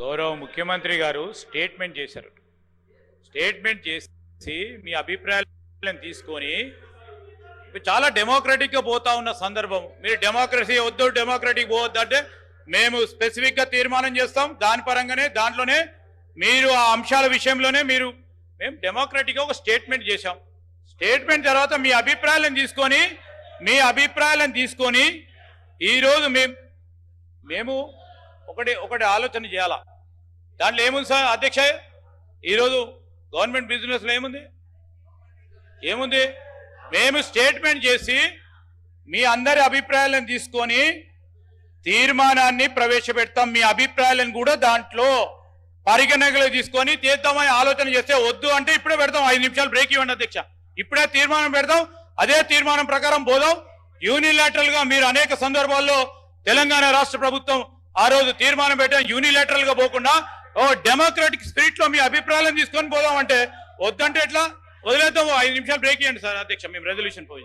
గౌరవ ముఖ్యమంత్రి గారు స్టేట్మెంట్ చేశారు. స్టేట్మెంట్ చేసి మీ అభిప్రాయాలను తీసుకొని చాలా డెమోక్రటిక్గా పోతా ఉన్న సందర్భం. మీరు డెమోక్రసీ వద్దు డెమోక్రటిక్ పోవద్దు అంటే మేము స్పెసిఫిక్గా తీర్మానం చేస్తాం. దాని పరంగానే దాంట్లోనే మీరు ఆ అంశాల విషయంలోనే మీరు మేము డెమోక్రటిక్గా ఒక స్టేట్మెంట్ చేశాం. స్టేట్మెంట్ తర్వాత మీ అభిప్రాయాలను తీసుకొని మీ అభిప్రాయాలను తీసుకొని ఈరోజు మేము మేము ఒకటి ఒకటి ఆలోచన చేయాలా? దాంట్లో ఏముంది సార్ అధ్యక్ష? ఈరోజు గవర్నమెంట్ బిజినెస్లో ఏముంది? ఏముంది? మేము స్టేట్మెంట్ చేసి మీ అందరి అభిప్రాయాలను తీసుకొని తీర్మానాన్ని ప్రవేశపెడతాం. మీ అభిప్రాయాలను కూడా దాంట్లో పరిగణనలో తీసుకొని తీద్దామని ఆలోచన చేస్తే వద్దు అంటే ఇప్పుడే పెడతాం. ఐదు నిమిషాలు బ్రేక్ ఇవ్వండి అధ్యక్ష. ఇప్పుడే తీర్మానం పెడదాం అదే తీర్మానం ప్రకారం పోదాం. యూనిలాటరల్గా మీరు అనేక సందర్భాల్లో తెలంగాణ రాష్ట్ర ప్రభుత్వం ఆ రోజు తీర్మానం పెట్టాం యూనిలేటరల్గా పోకుండా ఓ డెమోక్రాటిక్ స్పిరిట్లో మీ అభిప్రాయాలను తీసుకొని పోదాం అంటే వద్దంటే ఎట్లా? వదిలేద్దాం ఐదు నిమిషాలు బ్రేక్ ఇవ్వండి సార్ అధ్యక్ష మేము రెజల్యూషన్ పోయి.